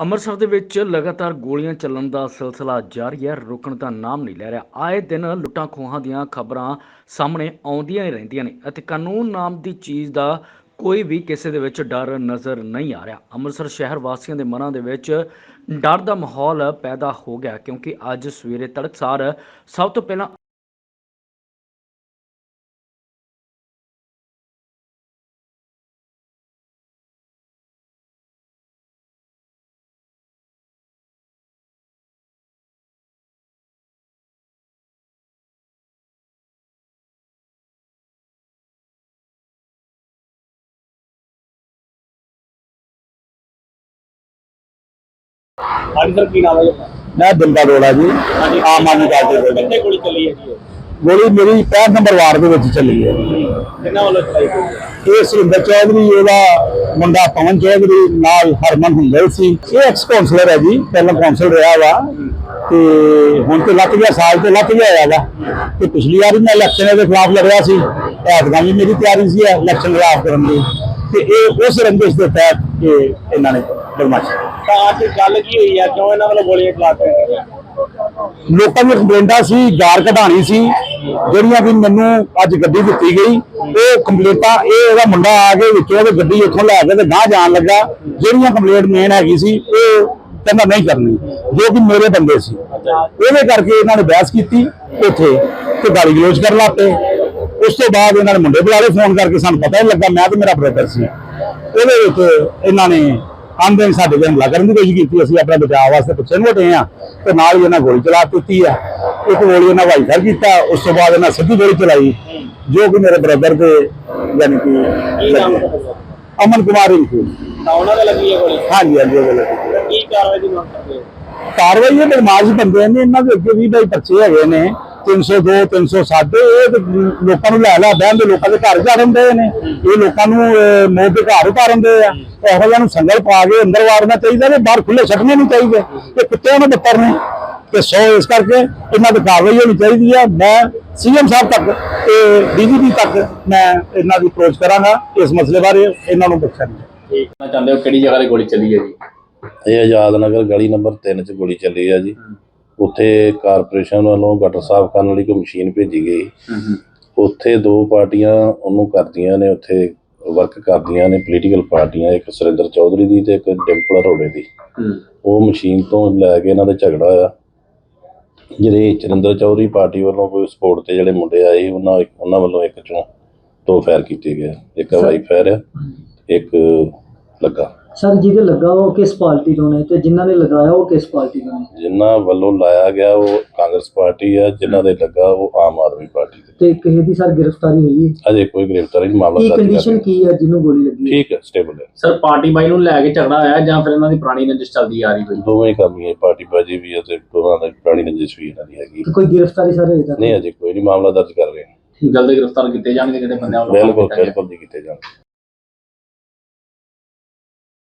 ਅੰਮ੍ਰਿਤਸਰ ਦੇ ਵਿੱਚ ਲਗਾਤਾਰ ਗੋਲੀਆਂ ਚੱਲਣ ਦਾ ਸਿਲਸਿਲਾ ਜਾਰੀ ਹੈ। ਰੁਕਣ ਦਾ ਨਾਮ ਨਹੀਂ ਲੈ ਰਿਹਾ। ਆਏ ਦਿਨ ਲੁੱਟਾਂ ਖੋਹਾਂ ਦੀਆਂ ਖਬਰਾਂ ਸਾਹਮਣੇ ਆਉਂਦੀਆਂ ਹੀ ਰਹਿੰਦੀਆਂ ਨੇ ਅਤੇ ਕਾਨੂੰਨ ਨਾਮ ਦੀ ਚੀਜ਼ ਦਾ ਕੋਈ ਵੀ ਕਿਸੇ ਦੇ ਵਿੱਚ ਡਰ ਨਜ਼ਰ ਨਹੀਂ ਆ ਰਿਹਾ। ਅੰਮ੍ਰਿਤਸਰ ਸ਼ਹਿਰ ਵਾਸੀਆਂ ਦੇ ਮਨਾਂ ਦੇ ਵਿੱਚ ਡਰ ਦਾ ਮਾਹੌਲ ਪੈਦਾ ਹੋ ਗਿਆ ਕਿਉਂਕਿ ਅੱਜ ਸਵੇਰੇ ਤੜਕਸਾਰ ਸਭ ਤੋਂ ਪਹਿਲਾਂ ਹਾਂਜੀ ਸਰ ਕੀ ਨਾਮ ਹੈ ਜੀ ਆਪਣਾ? ਮੈਂ ਦਿੰਦਾ ਰੋਲਾ ਜੀ। ਆਮ ਆਦਮੀ ਪਾਰਟੀ ਦੇ ਕਿੰਨੇ ਗੋਲੀ ਚੱਲੀ ਹੈ ਜੀ ਇਹ? ਗੋਲੀ ਮੇਰੀ 65 ਨੰਬਰ ਵਾਰਡ ਦੇ ਵਿੱਚ ਚੱਲੀ ਹੈ। ਕਿੰਨਾ ਵੱਲੋਂ ਚਲਾਈ ਗਈ ਹੈ? ਇਹ ਸੁਰਿੰਦਰ ਚੌਧਰੀ ਉਹਦਾ ਮੁੰਡਾ ਪਵਨ ਚੌਧਰੀ ਨਾਲ ਹਰਮਨ ਹੁੰਦਲ ਸੀ। ਇਹ ਐਕਸ ਕਾਉਂਸਲਰ ਹੈ ਜੀ ਪਹਿਲਾਂ ਕਾਉਂਸਲ ਰਿਹਾ ਵਾ। ਤੇ ਹੁਣ ਤੇ ਲੱਤ ਗਿਆ ਸਾਲ ਤੇ ਲੱਤ ਗਿਆ ਵਾ ਤੇ ਪਿਛਲੀ ਵਾਰੀ ਮੈਂ ਇਲੈਕਸ਼ਨ ਦੇ ਖਿਲਾਫ ਲੜਿਆ ਸੀ। ਐਤਕਾਂ ਵੀ ਮੇਰੀ ਤਿਆਰੀ ਸੀ ਇਲੈਕਸ਼ਨ ਖਿਲਾਫ ਕਰਨ ਦੀ। ਤੇ ਇਹ ਉਸ ਰੰਜਿਸ਼ ਦੇ ਤਹਿਤ ਇਹ ਇਹਨਾਂ ਨੇ ਬਦਮਾਸ਼ੀ ਤਾਂ ਅੱਜ ਗੱਲ ਕੀ ਹੋਈ ਹੈ ਕਿਉਂ ਇਹਨਾਂ ਵੱਲੋਂ ਗੋਲੀਆਂ ਚਲਾਤੀਆਂ ਲੋਕਾਂ ਦੀਆਂ ਕੰਪਲੇਂਟਾਂ ਸੀ ਗਾਰ ਕਢਾਣੀ ਸੀ, ਜਿਹੜੀਆਂ ਵੀ ਮੈਨੂੰ ਅੱਜ ਗੱਡੀ ਦਿੱਤੀ ਗਈ, ਉਹ ਕੰਪਲੇਂਟਾਂ, ਇਹ ਇਹਦਾ ਮੁੰਡਾ ਆ ਕੇ ਵਿੱਚੋਂ ਉਹਦੀ ਗੱਡੀ ਇੱਥੋਂ ਲੈ ਕੇ ਤੇ ਗਾਂ ਜਾਣ ਲੱਗਾ। ਜਿਹੜੀਆਂ ਕੰਪਲੇਂਟ ਮੇਨ ਹੈਗੀ ਸੀ, ਉਹ ਕਹਿੰਦਾ ਨਹੀਂ ਕਰਨੀ, ਜੋ ਕਿ ਮੇਰੇ ਬੰਦੇ ਸੀ। ਉਹਦੇ ਕਰਕੇ ਇਹਨਾਂ ਨੇ ਬਹਿਸ ਕੀਤੀ ਉੱਥੇ ਤੇ ਗਾਲੀ ਗਲੋਚ ਕਰਨ ਲੱਗ ਉਸ ਤੋਂ ਬਾਅਦ ਇਹਨਾਂ ਨੇ ਮੁੰਡੇ ਬੁਲਾ ਬੁਲਾਲੇ ਫੋਨ ਕਰਕੇ ਸਾਨੂੰ ਪਤਾ ਹੀ ਲੱਗਾ, ਮੈਂ ਤੇ ਮੇਰਾ ਬ੍ਰਦਰ ਸੀ। ਉਹਦੇ ਵਿੱਚ ਇਹਨਾਂ ਨੇ ਆਂਦੇ ਸਾਡੇ ਤੇ ਹਮਲਾ ਕਰਨ ਦੀ ਕੋਸ਼ਿਸ਼ ਕੀਤੀ ਅਸੀਂ ਆਪਣਾ ਬਚਾਅ ਵਾਸਤੇ ਪਿੱਛੇ ਨੂੰ ਹਟੇ ਆ ਤੇ ਨਾਲ ਹੀ ਇਹਨਾਂ ਗੋਲੀ ਚਲਾ ਦਿੱਤੀ ਆ। ਇੱਕ ਗੋਲੀ ਇਹਨਾਂ ਵਾਈ ਕਰ ਕੀਤਾ ਉਸ ਤੋਂ ਬਾਅਦ ਇਹਨਾਂ ਸਿੱਧੀ ਗੋਲੀ ਚਲਾਈ ਜੋ ਕਿ ਮੇਰੇ ਬ੍ਰਦਰ ਤੇ ਯਾਨੀ ਕਿ? ਅਮਨ ਕੁਮਾਰ ਤਾਂ ਉਹਨਾਂ ਦੇ ਲੱਗੀ ਹੈ ਗੋਲੀ? ਹਾਂਜੀ ਹਾਂਜੀ। ਤਾਂ ਕੀ ਕਾਰਵਾਈ ਦੀ ਮੰਗ ਕਰਦੇ ਹੋ? ਕਾਰਵਾਈ ਇਹ ਬਦਮਾਸ਼ ਬੰਦੇ ਨੇ ਇਹਨਾਂ ਦੇ ਅੱਗੇ ਵੀ ਬਈ ਪਰਚੇ ਹੈਗੇ ਨੇ। 302 307 ਇਹ ਲੋਕਾਂ ਨੂੰ ਲੈ ਲੈ ਬਹਿਣ ਦੇ ਲੋਕਾਂ ਦੇ ਘਰ ਜਾ ਦਿੰਦੇ ਨੇ। ਇਹ ਲੋਕਾਂ ਨੂੰ ਮੌਤ ਦੇ ਘਰ ਉਤਾਰਨ ਦੇ ਆ। ਇਹੋ ਜਿਹਾ ਨੂੰ ਸੰਗਲ ਪਾ ਕੇ ਅੰਦਰ ਵਾੜਨਾ ਚਾਹੀਦਾ ਨੇ ਬਾਹਰ ਖੁੱਲੇ ਛੱਡਣੇ ਨਹੀਂ ਚਾਹੀਦੇ। ਇਹ ਕੁੱਤਿਆਂ ਨੂੰ ਬੱਤਰ ਨੇ। ਤੇ ਸੋ ਇਸ ਕਰਕੇ ਇਹਨਾਂ ਤੇ ਕਾਰਵਾਈ ਹੋਣੀ ਚਾਹੀਦੀ ਆ। ਮੈਂ ਸੀਐਮ ਸਾਹਿਬ ਤੱਕ ਤੇ ਡੀਜੀਪੀ ਤੱਕ ਮੈਂ ਇਹਨਾਂ ਦੀ ਅਪਰੋਚ ਕਰਾਂਗਾ ਇਸ ਮਸਲੇ ਬਾਰੇ। ਇਹਨਾਂ ਨੂੰ ਪੁੱਛਾਂਗਾ। ਠੀਕ। ਨਾ ਚਾਹੁੰਦੇ ਹੋ ਕਿਹੜੀ ਜਗ੍ਹਾ ਤੇ ਗੋਲੀ ਚੱਲੀ ਹੈ ਜੀ? ਇਹ ਆਜ਼ਾਦ ਨਗਰ ਗਲੀ ਨੰਬਰ 3 ਚ ਗੋਲੀ ਚੱਲੀ ਆ ਜੀ। ਉੱਥੇ ਕਾਰਪੋਰੇਸ਼ਨ ਵੱਲੋਂ ਗਟਰ ਸਾਫ਼ ਕਰਨ ਵਾਲੀ ਕੋਈ ਮਸ਼ੀਨ ਭੇਜੀ ਗਈ। ਉੱਥੇ ਦੋ ਪਾਰਟੀਆਂ ਉਹਨੂੰ ਕਰਦੀਆਂ ਨੇ ਉੱਥੇ ਵਰਕ ਕਰਦੀਆਂ ਨੇ ਪੋਲੀਟੀਕਲ ਪਾਰਟੀਆਂ ਇੱਕ ਸੁਰਿੰਦਰ ਚੌਧਰੀ ਦੀ ਤੇ ਇੱਕ ਡਿੰਪਲ ਅਰੋੜੇ ਦੀ। ਉਹ ਮਸ਼ੀਨ ਤੋਂ ਲੈ ਕੇ ਇਹਨਾਂ ਦਾ ਝਗੜਾ ਹੋਇਆ। ਜਿਹੜੇ ਚਰਿੰਦਰ ਚੌਧਰੀ ਪਾਰਟੀ ਵੱਲੋਂ ਕੋਈ ਸਪੋਰਟ ਤੇ ਜਿਹੜੇ ਮੁੰਡੇ ਆਏ ਉਹਨਾਂ ਉਹਨਾਂ ਵੱਲੋਂ ਇੱਕ ਚੋਂ ਦੋ ਫਾਇਰ ਕੀਤੇ ਗਏ। ਇੱਕ ਹਵਾਈ ਫਾਇਰ ਇੱਕ ਲੱਗਾ। ਸਰ ਜਿਹਦੇ ਲੱਗਾ ਉਹ ਕਿਸ ਪਾਰਟੀ ਤੋਂ ਨੇ ਤੇ ਜਿਨ੍ਹਾਂ ਨੇ ਲਗਾਇਆ ਉਹ ਕਿਸ ਪਾਰਟੀ ਤੋਂ ਨੇ? ਜਿਨ੍ਹਾਂ ਵੱਲੋਂ ਲਾਇਆ ਗਿਆ ਉਹ ਕਾਂਗਰਸ ਪਾਰਟੀ ਆ ਜਿਨ੍ਹਾਂ ਦੇ ਲੱਗਾ ਉਹ ਆਮ ਆਦਮੀ ਪਾਰਟੀ ਦੇ। ਤੇ ਕਿਸੇ ਦੀ ਸਰ ਗ੍ਰਿਫਤਾਰੀ ਹੋਈ ਹੈ? ਅਜੇ ਕੋਈ ਗ੍ਰਿਫਤਾਰੀ ਨਹੀਂ ਮਾਮਲਾ ਕੀ ਦਰਜ ਕਰ ਕੰਡੀਸ਼ਨ ਕੀ ਹੈ ਜਿਹਨੂੰ ਗੋਲੀ ਲੱਗੀ ਹੈ? ਠੀਕ ਹੈ ਸਟੇਬਲ ਹੈ। ਸਰ ਪਾਰਟੀ ਬਾਈ ਨੂੰ ਲੈ ਕੇ ਝਗੜਾ ਹੋਇਆ ਜਾਂ ਫਿਰ ਇਹਨਾਂ ਦੀ ਪੁਰਾਣੀ ਰੰਜਿਸ਼ ਚੱਲਦੀ ਆ ਰਹੀ ਕੋਈ? ਦੋਵੇਂ ਕੰਮ ਹੀ ਹੈ ਪਾਰਟੀ ਬਾਜੀ ਵੀ ਹੈ ਤੇ ਦੋਵਾਂ ਦਾ ਪੁਰਾਣੀ ਨਜਿਸ਼ ਵੀ ਇਹਨਾਂ ਦੀ ਹੈਗੀ ਤੇ ਕੋਈ ਗ੍ਰਿਫਤਾਰੀ ਸਰ ਅਜੇ ਤੱਕ? ਨਹੀਂ ਅਜੇ ਕੋਈ ਨਹੀਂ ਮਾਮਲਾ ਦਰਜ ਕਰ ਰਹੇ ਜਲਦੀ ਗ੍ਰਿਫਤਾਰ ਕੀਤੇ ਜਾਣਗੇ ਜਿਹੜੇ ਬੰਦਿਆਂ ਵੱਲੋਂ ਬਿਲਕੁਲ ਬਿਲਕੁਲ ਨਹੀਂ ਕੀਤੇ ਜਾਣ